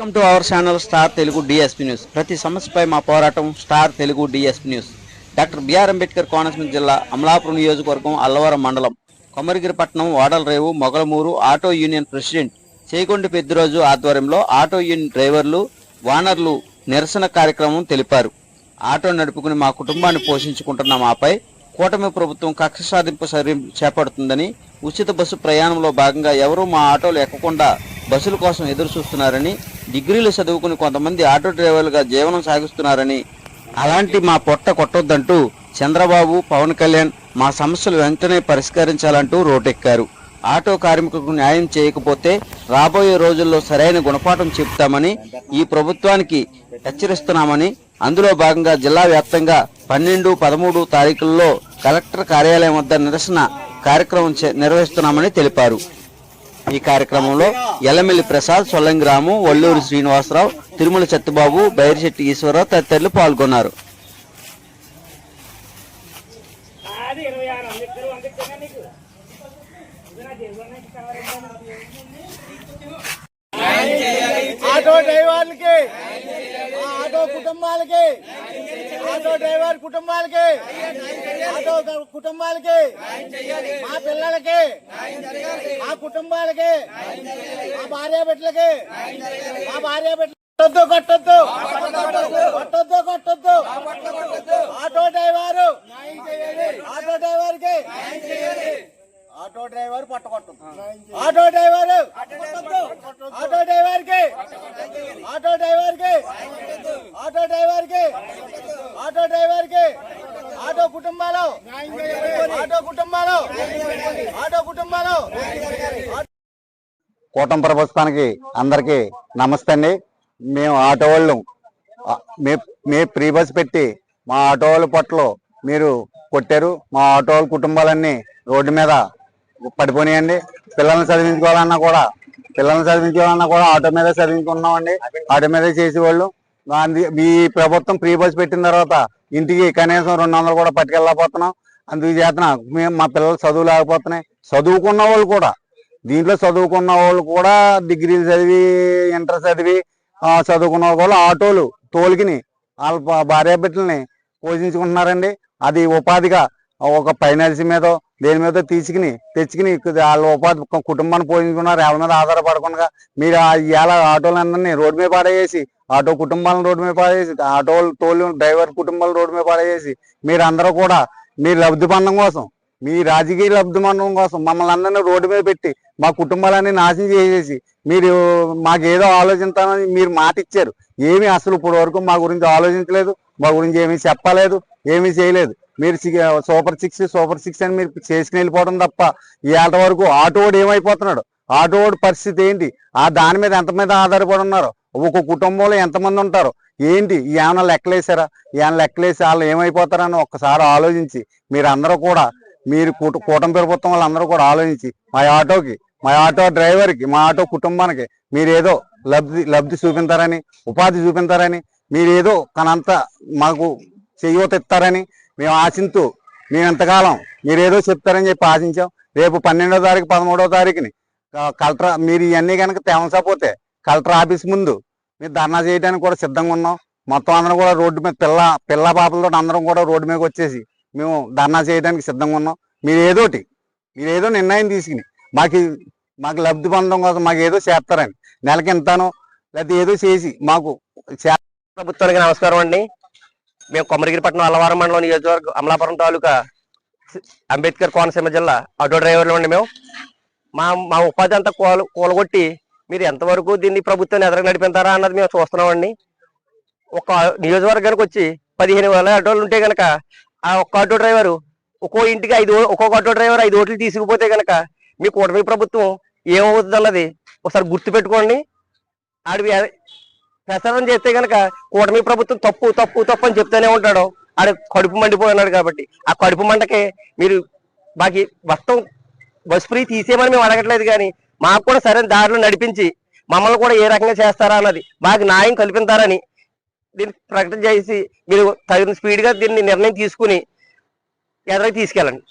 Welcome to our channel star Telugu DSP news. ప్రతి సమస్యపై మా పోరాటం star Telugu DSP news. Doctor B R Ambedkar Konaseema జిల్లా అమలాపురం నియోజకవర్గం అల్లవరం మండలం Komaragiripatnam Vadalarevu Mogalamuru auto union president Chekondi Peddiroju ఆధ్వర్యంలో auto union డ్రైవర్లు వానర్లు నిరసన కార్యక్రమం తెలిపారు. ఆటో నడుపుకుని మా కుటుంబాన్ని పోషించుకుంటున్న మాపై కూటమి ప్రభుత్వం కక్ష సాధింపు చర్యలు చేపడుతుందని ఉచిత బస్సు ప్రయాణంలో భాగంగా ఎవరూ మా ఆటోలు ఎక్కకుండా బస్సుల కోసం ఎదురు చూస్తున్నారని డిగ్రీలు చదువుకుని కొంతమంది ఆటో డ్రైవర్లుగా జీవనం సాగిస్తున్నారని అలాంటి మా పొట్ట కొట్టొద్దంటూ చంద్రబాబు పవన్ కళ్యాణ్ మా సమస్యలు వెంటనే పరిష్కరించాలంటూ రోటెక్కారు. ఆటో కార్మికులకు న్యాయం చేయకపోతే రాబోయే రోజుల్లో సరైన గుణపాఠం చెప్తామని ఈ ప్రభుత్వానికి హెచ్చరిస్తున్నామని అందులో భాగంగా జిల్లా వ్యాప్తంగా పన్నెండు పదమూడు తారీఖుల్లో కలెక్టర్ కార్యాలయం వద్ద నిరసన కార్యక్రమం చే- నిర్వహిస్తున్నామని తెలిపారు. ఈ కార్యక్రమంలో ఎల్లమెల్లి ప్రసాద్ సొల్లంగిరాము వల్లూరు శ్రీనివాసరావు తిరుమల చెత్తబాబు బైరిశెట్టి ఈశ్వరరావు తదితరులు పాల్గొన్నారు. ఆటో డ్రైవర్లకి ఆటో కుటుంబాలకి ఆటో డ్రైవర్ కుటుంబాలకి ఆటో కుటుంబాలకి మా పిల్లలకి మా కుటుంబాలకి మా భార్య బిడ్డలకి మా భార్య బిడ్డలు కొట్టద్దు కొట్టద్దు కొట్టద్దు కొట్టద్దు ఆటో డ్రైవరు ఆటో డ్రైవర్కి ఆటో డ్రైవర్ పట్టకొట్టు ఆటో డ్రైవర్ ఆటో డ్రైవర్కి ఆటో డ్రైవర్కి ఆటో డ్రైవర్కి ఆటో డ్రైవర్కి ఆటో కుటుంబాలు ఆటో కుటుంబాలు ఆటో కుటుంబాలు. కూటమి ప్రభుత్వానికి అందరికీ నమస్తే అండి. మేము ఆటో వాళ్ళు. మే ఫ్రీ బస్ పెట్టి మా ఆటో వాళ్ళ పట్ల మీరు కొట్టారు. మా ఆటో వాళ్ళ కుటుంబాలన్నీ రోడ్డు మీద పడిపోయాయండి పిల్లల్ని చదివించుకోవాలన్నా కూడా పిల్లల్ని చదివించుకోవాలన్నా కూడా ఆటో మీద చదివించుకున్నామండి ఆటో మీద చేసేవాళ్ళు. దాని మీ ప్రభుత్వం ఫ్రీ బస్ పెట్టిన తర్వాత ఇంటికి కనీసం రెండు వందలు కూడా పట్టుకెళ్ళకపోతున్నాం అందుచేతన మేము మా పిల్లలు చదువు లేకపోతున్నాయి. చదువుకున్న వాళ్ళు కూడా దీంట్లో చదువుకున్న వాళ్ళు కూడా డిగ్రీలు చదివి ఇంటర్ చదివి చదువుకున్న వాళ్ళు ఆటోలు తోలికిని వాళ్ళ భార్య బిడ్డల్ని పోషించుకుంటున్నారండి. అది ఉపాధిగా ఒక ఫైనాన్స్ మీద దేని మీద తీసుకుని తెచ్చుకుని వాళ్ళ ఉపాధి కుటుంబాన్ని పోషించుకున్నారు. ఎవరి మీద ఆధారపడకుండా మీరు ఆ ఇవాళ ఆటోలందరినీ రోడ్డు మీద పాడేసి ఆటో కుటుంబాలను రోడ్డు మీద పాడేసి ఆటో తోలు డ్రైవర్ కుటుంబాలను రోడ్డు మీద పాడేసి మీరు అందరూ కూడా మీ లబ్ధి కోసం మీ రాజకీయ లబ్ధి కోసం మమ్మల్ని అందరినీ రోడ్డు మీద పెట్టి మా కుటుంబాలన్నీ నాశనం చేసేసి మీరు మాకేదో ఆలోచిస్తామని మీరు మాట ఇచ్చారు. ఏమీ అసలు ఇప్పటి వరకు మా గురించి ఆలోచించలేదు మా గురించి ఏమీ చెప్పలేదు ఏమీ చేయలేదు. మీరు సూపర్ సిక్స్ సూపర్ సిక్స్ అని మీరు చేసుకుని వెళ్ళిపోవడం తప్ప ఇవాళ వరకు ఆటోడు ఏమైపోతున్నాడు? ఆటోడు పరిస్థితి ఏంటి? ఆ దాని మీద ఎంత మీద ఆధారపడి ఉన్నారు? ఒక్కొక్క కుటుంబంలో ఎంతమంది ఉంటారు? ఏంటి? ఏమైనా లెక్కలేసారా? ఏమైనా లెక్కలేసి వాళ్ళు ఏమైపోతారని ఒక్కసారి ఆలోచించి మీరందరూ కూడా మీరు కూట- కూటమి ప్రభుత్వం వాళ్ళందరూ కూడా ఆలోచించి మా ఆటోకి మా ఆటో డ్రైవర్కి మా ఆటో కుటుంబానికి మీరు ఏదో లబ్ధి లబ్ధి చూపించారని ఉపాధి చూపించారని మీరు ఏదో కనంత మాకు చేయూత ఇస్తారని మేము ఆశించు మేము ఎంతకాలం మీరు ఏదో చెప్తారని చెప్పి ఆశించాం. రేపు పన్నెండో తారీఖు పదమూడో తారీఖుని కలెక్టర్ మీరు ఇవన్నీ కనుక తేమసపోతే కలెక్టర్ ఆఫీస్ ముందు మీరు ధర్నా చేయడానికి కూడా సిద్ధంగా ఉన్నాం. మొత్తం అందరం కూడా రోడ్డు మీద పిల్ల పిల్ల పాపలతో అందరం కూడా రోడ్డు మీదకి వచ్చేసి మేము ధర్నా చేయడానికి సిద్ధంగా ఉన్నాం. మీరు ఏదోటి మీరు ఏదో నిర్ణయం తీసుకుని మాకు మాకు లబ్ధి పొందడం కోసం మాకు ఏదో చేస్తారని నెలకి ఎంతానో లేకపోతే ఏదో చేసి మాకు ప్రభుత్వానికి నమస్కారం అండి. మేము కొమరగిరిపట్నం అల్లవారం మండలం నియోజకవర్గం అమలాపురం తాలూకా అంబేద్కర్ కోనసీమ జిల్లా ఆటో డ్రైవర్లు అండి మేము. మా మా ఉపాధి అంతా కూల కూలగొట్టి మీరు ఎంతవరకు దీన్ని ప్రభుత్వాన్ని ఎదురు నడిపిస్తారా అన్నది మేము చూస్తున్నామండి. ఒక నియోజకవర్గానికి వచ్చి పదిహేను వేల ఆటోలు ఉంటే గనక ఆ ఒక్క ఆటో డ్రైవరు ఒక్కో ఇంటికి ఐదు ఒక్కొక్క ఆటో డ్రైవర్ ఐదు ఓట్లు తీసుకుపోతే గనక మీ కూటమి ప్రభుత్వం ఏమవుతుంది అన్నది ఒకసారి గుర్తుపెట్టుకోండి ఆడు ఆడివి చేస్తే గనక కూటమి ప్రభుత్వం తప్పు తప్పు తప్పు అని చెప్తూనే ఉంటాడు. ఆడ కడుపు మండిపోయినాడు కాబట్టి. ఆ కడుపు మండకే మీరు బాకీ మొత్తం బస్ ఫ్రీ తీసేయమని మేము అడగట్లేదు కానీ మాకు కూడా సరైన దారిలో నడిపించి మమ్మల్ని కూడా ఏ రకంగా చేస్తారా అన్నది మాకు న్యాయం కల్పిస్తారని దీన్ని ప్రకటన చేసి మీరు తగిన స్పీడ్గా దీన్ని నిర్ణయం తీసుకుని ఎదరికి తీసుకెళ్ళండి.